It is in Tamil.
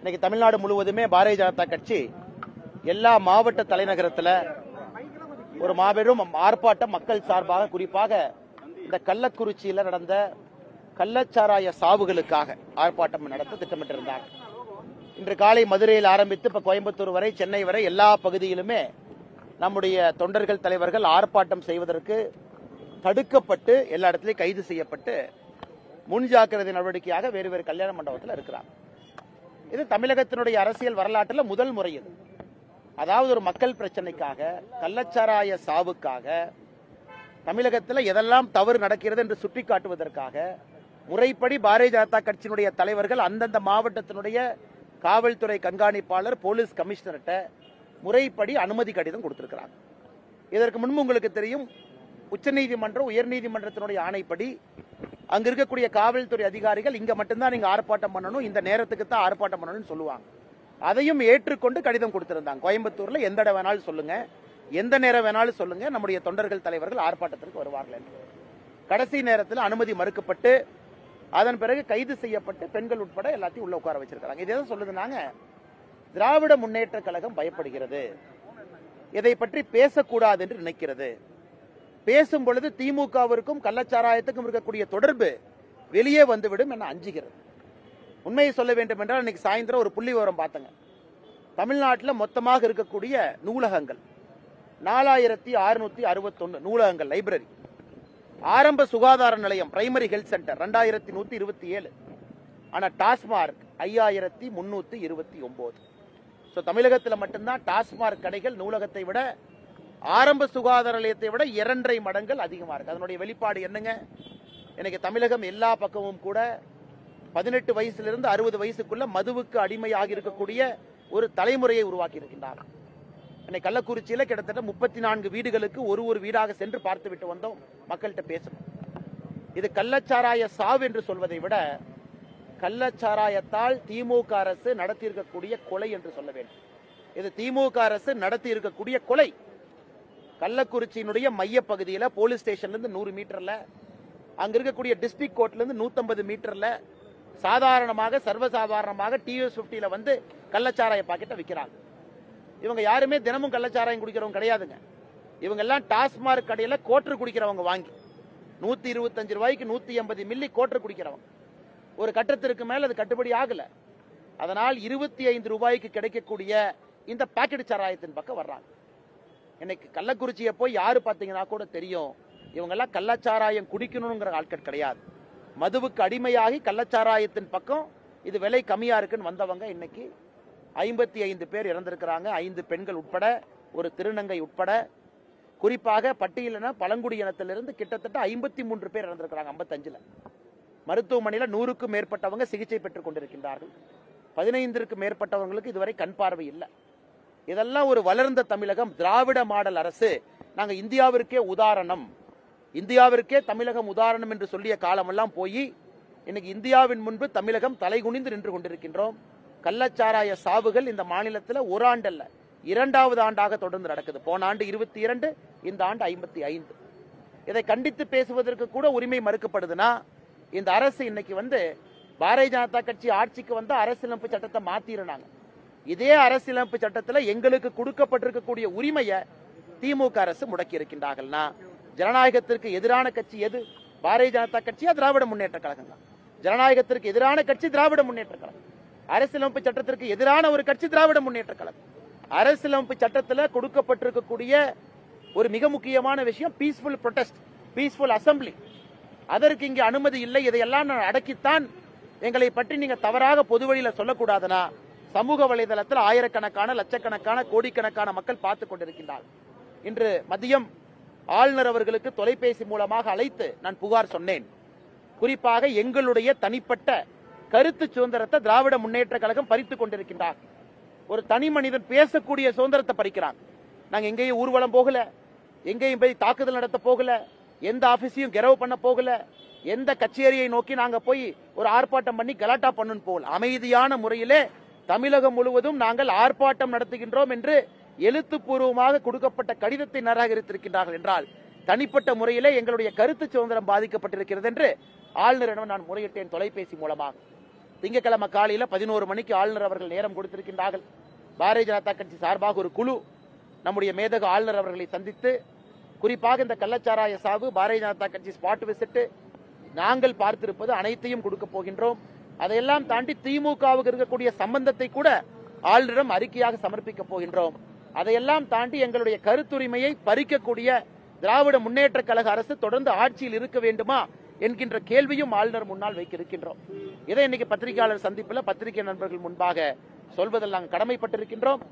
இன்னைக்கு தமிழ்நாடு முழுவதுமே பாரதிய ஜனதா கட்சி எல்லா மாவட்ட தலைநகரத்துல ஒரு மாபெரும் ஆர்ப்பாட்டம் மக்கள் சார்பாக குறிப்பாக இந்த கள்ளக்குறிச்சியில நடந்த கள்ளச்சாராய சாவுகளுக்காக ஆர்ப்பாட்டம் நடத்த திட்டமிட்டிருந்தாங்க. இன்று காலை மதுரையில் ஆரம்பித்து இப்ப கோயம்புத்தூர் வரை சென்னை வரை எல்லா பகுதியிலுமே நம்முடைய தொண்டர்கள் தலைவர்கள் ஆர்ப்பாட்டம் செய்வதற்கு தடுக்கப்பட்டு எல்லா இடத்துலையும் கைது செய்யப்பட்டு முன்ஜாக்கிரதை நடவடிக்கையாக வேறு வேறு கல்யாண மண்டபத்தில் இருக்கிறாங்க. இது தமிழகத்தினுடைய அரசியல் வரலாற்றில் முதல் முறை இது. அதாவது ஒரு மக்கள் பிரச்சனைக்காக கள்ளச்சாராய சாவுக்காக தமிழகத்தில் எதெல்லாம் தவறு நடக்கிறது என்று சுட்டிக்காட்டுவதற்காக முறைப்படி பாரதிய ஜனதா கட்சியினுடைய தலைவர்கள் அந்தந்த மாவட்டத்தினுடைய காவல்துறை கண்காணிப்பாளர் போலீஸ் கமிஷனர்கிட்ட முறைப்படி அனுமதி கடிதம் கொடுத்திருக்கிறாங்க. இதற்கு முன்பு உங்களுக்கு தெரியும் உச்சநீதிமன்றம் உயர்நீதிமன்றத்தினுடைய ஆணைப்படி அங்க இருக்கக்கூடிய காவல்துறை அதிகாரிகள் இங்க மட்டும்தான் நீங்க ஆர்ப்பாட்டம் பண்ணணும் இந்த நேரத்துக்கு தான் ஆர்ப்பாட்டம் பண்ணணும்னு சொல்லுவாங்க. அதையும் ஏற்றுக்கொண்டு கடிதம் கொடுத்திருந்தாங்க. கோயம்புத்தூர்ல எந்த இடம் வேணாலும் சொல்லுங்க. எந்த நேரம் வேணாலும் சொல்லுங்க. நம்முடைய தொண்டர்கள் தலைவர்கள் ஆர்ப்பாட்டத்திற்கு வருவார்கள் என்று. கடைசி நேரத்தில் அனுமதி மறுக்கப்பட்டு அதன் பிறகு கைது செய்யப்பட்டு பெண்கள் உட்பட எல்லாத்தையும் உள்ள உட்கார வச்சிருக்காங்க இதே தான் சொல்லுது நாங்க. திராவிட முன்னேற்ற கழகம் பயப்படுகிறது. இதை பற்றி பேசக்கூடாது என்று நினைக்கிறது. பேசும் பொழுது திமுகவிற்கும் கள்ளச்சாராயத்துக்கும் இருக்கக்கூடிய தொடர்பு வெளியே வந்துவிடும் என அஞ்சுகிறது. உண்மையை சொல்ல வேண்டும் என்றால் இன்னைக்கு சாயந்தரம் ஒரு புள்ளி விவரம் பார்த்தங்க. தமிழ்நாட்டில் மொத்தமாக இருக்கக்கூடிய நூலகங்கள். நாலாயிரத்தி அறுநூத்தி அறுபத்தொன்னு நூலகங்கள் லைப்ரரி. ஆரம்ப சுகாதார நிலையம் பிரைமரி ஹெல்த் சென்டர் ரெண்டாயிரத்தி நூத்தி இருபத்தி ஏழு. ஆனா டாஸ்மார்க் ஐயாயிரத்தி முன்னூத்தி இருபத்தி ஒன்பது ஸோ தமிழகத்தில் மட்டும்தான் டாஸ்மார்க் கடைகள் நூலகத்தை விட ஆரம்ப சுகாதார நிலையத்தை விட இரண்டரை மடங்கள் அதிகமாக இருக்கு. அதனுடைய வெளிப்பாடு என்னங்க? எனக்கு தமிழகம் எல்லா பக்கமும் கூட பதினெட்டு வயசுலேருந்து அறுபது வயசுக்குள்ள மதுவுக்கு அடிமையாக இருக்கக்கூடிய ஒரு தலைமுறையை உருவாக்கி இருக்கின்றார் என்னை கள்ளக்குறிச்சியில கிட்டத்தட்ட முப்பத்தி நான்கு வீடுகளுக்கு ஒரு ஒரு வீடாக சென்று பார்த்து விட்டு வந்தோம். மக்கள்கிட்ட பேசணும். இது கள்ளச்சாராய சாவு என்று சொல்வதை விட கள்ளச்சாராயத்தால் திமுக அரசு நடத்தியிருக்கக்கூடிய கொலை என்று சொல்ல வேண்டும். இது திமுக அரசு நடத்தி இருக்கக்கூடிய கொலை. கள்ளக்குறிச்சியினுடைய மைய பகுதியில போலீஸ் ஸ்டேஷன்ல இருந்து நூறு மீட்டர்ல அங்க இருக்கக்கூடிய டிஸ்ட்ரிக்ட் கோர்ட்ல இருந்து 150 மீட்டர்ல சாதாரணமாக சர்வசாதாரணமாக டிஎஸ் பிப்டியில வந்து கள்ளச்சாராய பாக்கெட்டை விற்கிறாங்க இவங்க யாருமே தினமும் கள்ளச்சாராயம் குடிக்கிறவங்க கிடையாதுங்க. இவங்க எல்லாம் டாஸ்மார்க் கடையில கோட்டர் குடிக்கிறவங்க வாங்கி நூத்தி இருபத்தஞ்சு ரூபாய்க்கு நூத்தி எண்பது மில்லி கோட்டர் குடிக்கிறவங்க. ஒரு கட்டத்திற்கு மேல அது கட்டுப்படி ஆகல. அதனால் இருபத்தி ஐந்து ரூபாய்க்கு கிடைக்கக்கூடிய இந்த பாக்கெட் சாராயத்தின் பக்கம் வர்றாங்க. இன்னைக்கு கள்ளக்குறிச்சியை போய் யாரு பார்த்தீங்கன்னா கூட தெரியும். இவங்கெல்லாம் கள்ளச்சாராயம் குடிக்கணுங்கிற ஆட்கள் கிடையாது. மதுவுக்கு அடிமையாகி கள்ளச்சாராயத்தின் பக்கம் இது விலை கம்மியா இருக்குன்னு வந்தவங்க இன்னைக்கு ஐம்பத்தி ஐந்து பேர் இறந்திருக்கிறாங்க. ஐந்து பெண்கள் உட்பட ஒரு திருநங்கை உட்பட. குறிப்பாக பட்டியலின பழங்குடியினத்திலிருந்து கிட்டத்தட்ட ஐம்பத்தி மூன்று பேர் இறந்திருக்கிறாங்க ஐம்பத்தஞ்சுல. மருத்துவமனையில் நூறுக்கும் மேற்பட்டவங்க சிகிச்சை பெற்றுக் கொண்டிருக்கின்றார்கள். பதினைந்திற்கு மேற்பட்டவங்களுக்கு இதுவரை கண் பார்வை இல்லை. இதெல்லாம் ஒரு வளர்ந்த தமிழகம் திராவிட மாடல் அரசு. நாங்க இந்தியாவிற்கே உதாரணம். இந்தியாவிற்கே தமிழகம் உதாரணம் என்று சொல்லிய காலமெல்லாம் போய் இன்னைக்கு இந்தியாவின் முன்பு தமிழகம் தலைகுனிந்து நின்று கொண்டிருக்கின்றோம். கள்ளச்சாராய சாவுகள் இந்த மாநிலத்தில் ஒரு ஆண்டல்ல. இரண்டாவது ஆண்டாக தொடர்ந்து நடக்குது. போன ஆண்டு இருபத்தி இரண்டு இந்த ஆண்டு ஐம்பத்தி ஐந்து. இதை கண்டித்து பேசுவதற்கு கூட உரிமை மறுக்கப்படுதுன்னா இந்த அரசு இன்னைக்கு வந்து பாரதிய ஜனதா கட்சி ஆட்சிக்கு வந்து அரசியலமைப்பு சட்டத்தை மாத்திடுறாங்க. இதே அரசியலமைப்பு சட்டத்தில் எங்களுக்கு கொடுக்கப்பட்டிருக்கக்கூடிய உரிமையை திமுக அரசு முடக்கி இருக்கின்றார்கள்னா ஜனநாயகத்திற்கு எதிரான கட்சி எது? பாரதிய ஜனதா கட்சியா திராவிட முன்னேற்ற கழகம் தான் ஜனநாயகத்திற்கு எதிரான கட்சி திராவிட முன்னேற்ற கழகம். அரசியலமைப்பு சட்டத்திற்கு எதிரான ஒரு கட்சி திராவிட முன்னேற்ற கழகம். அரசியலமைப்பு சட்டத்தில் கொடுக்கப்பட்டிருக்கக்கூடிய ஒரு மிக முக்கியமான விஷயம் பீஸ்ஃபுல் ப்ரொடெஸ்ட் பீஸ்ஃபுல் அசம்பிளி அதற்கு இங்கே அனுமதி இல்லை. இதையெல்லாம் நான் அடக்கித்தான் எங்களை பற்றி நீங்க தவறாக பொது வழியில சொல்லக்கூடாதுன்னா சமூக வலைதளத்தில் ஆயிரக்கணக்கான லட்சக்கணக்கான கோடிக்கணக்கான மக்கள் பார்த்து கொண்டிருக்கின்றார் இன்று மதியம் ஆளுநர் அவர்களுக்கு தொலைபேசி மூலமாக அழைத்து நான் புகார் சொன்னேன். குறிப்பாக எங்களுடைய தனிப்பட்ட கருத்து சுதந்திரத்தை திராவிட முன்னேற்ற கழகம் பறித்துக் கொண்டிருக்கின்றார். ஒரு தனி மனிதன் பேசக்கூடிய சுதந்திரத்தை பறிக்கிறாங்க நாங்க எங்கேயும் ஊர்வலம் போகல எங்கேயும் போய் தாக்குதல் நடத்த போகல எந்த ஆபீஸையும் கெரவு பண்ண போகல எந்த கச்சேரியை நோக்கி நாங்க போய் ஒரு ஆர்ப்பாட்டம் பண்ணி கலாட்டா பண்ணுன்னு போகல. அமைதியான முறையிலே தமிழகம் முழுவதும் நாங்கள் ஆர்ப்பாட்டம் நடத்துகின்றோம் என்று எழுத்துப்பூர்வமாக கொடுக்கப்பட்ட கடிதத்தை நிராகரித்திருக்கின்றார்கள் என்றால் தனிப்பட்ட முறையிலே எங்களுடைய கருத்து சுதந்திரம் பாதிக்கப்பட்டிருக்கிறது என்று ஆளுநரிடம் நான் முறையிட்டேன் தொலைபேசி மூலமாக. திங்கட்கிழமை காலையில பதினோரு மணிக்கு ஆளுநர் அவர்கள் நேரம் கொடுத்திருக்கின்றார்கள். பாரதிய ஜனதா கட்சி சார்பாக ஒரு குழு நம்முடைய மேதக ஆளுநர் அவர்களை சந்தித்து குறிப்பாக இந்த கள்ளச்சாராய சாவு பாரதிய ஜனதா கட்சி ஸ்பாட் விசிட்டு நாங்கள் பார்த்திருப்பது அனைத்தையும் கொடுக்க போகின்றோம். அதையெல்லாம் தாண்டி திமுகவுக்கு இருக்கக்கூடிய சம்பந்தத்தை கூட ஆளுநரிடம் அறிக்கையாக சமர்ப்பிக்க போகின்றோம். அதையெல்லாம் தாண்டி எங்களுடைய கருத்துரிமையை பறிக்கக்கூடிய திராவிட முன்னேற்ற கழக அரசு தொடர்ந்து ஆட்சியில் இருக்க வேண்டுமா என்கின்ற கேள்வியும் ஆளுநர் முன்னால் வைக்க இருக்கின்றோம் இதை இன்னைக்கு பத்திரிகையாளர் சந்திப்பில் பத்திரிகை நண்பர்கள் முன்பாக சொல்வதில் நாங்கள் கடமைப்பட்டிருக்கின்றோம்.